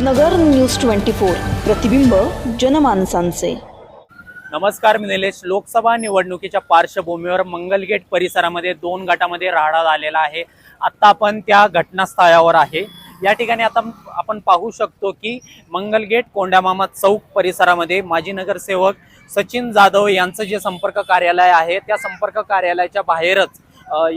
नगर news twenty four. प्रतिबिंब जनमानसांचे. नमस्कार मी निलेश. लोकसभा निवडणुकीच्या पार्श्वभूमीवर मंगलगेट परिसरामध्ये दोन गटामध्ये राहडा झालेला आहे. आत्ता आपण त्या घटनास्थळावर आहे. या ठिकाणी आता आपण पाहू शकतो की मंगलगेट कोंड्यामामा चौक परिसरामध्ये माजी नगरसेवक सचिन जाधव यांचं जे संपर्क कार्यालय आहे त्या संपर्क कार्यालयाच्या बाहेरच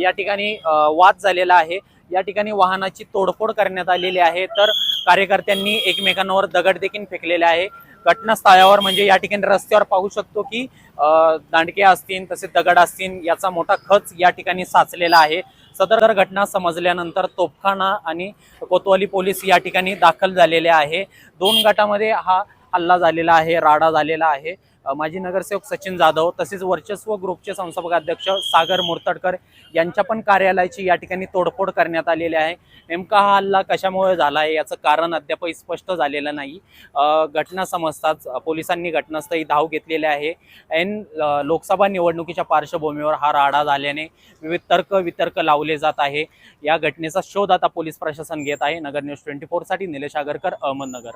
या ठिकाणी वाद झालेला आहे. या ठिकाणी वाहनाची तोडफोड करण्यात आलेली आहे. तर कार्यकर्त्यांनी एकमेकांवर दगड देखील फेकलेले आहे. घटनास्थळावर म्हणजे या ठिकाणी रस्त्यावर पाहू शकतो की दांडके असतील तसेच दगड असतील याचा मोठा खच या ठिकाणी साचलेला आहे. सदर घटना समजल्यानंतर तोफखाना आणि कोतवाली पोलीस या ठिकाणी दाखल झालेले आहे. दोन गटामध्ये हा हल्ला झालेला आहे राडा झालेला आहे. माजी नगरसेवक सचिन जाधव तसेच वर्चस्व ग्रुपचे संस्थापक अध्यक्ष सागर मुर्तडकर यांच्या पण कार्यालयाची या ठिकाणी तोडफोड करण्यात आलेली आहे. नेमका हा हल्ला कशामुळे झाला आहे याचं कारण अद्यापही स्पष्ट झालेलं नाही. घटना समजताच पोलिसांनी घटनास्थळी धाव घेतलेली आहे. ऐन लोकसभा निवडणुकीच्या पार्श्वभूमीवर हा राडा झाल्याने विविध तर्क वितर्क लावले जात आहे. या घटनेचा शोध आता पोलीस प्रशासन घेत आहे. नगर न्यूज ट्वेंटी फोरसाठी निलेश आगरकर अहमदनगर.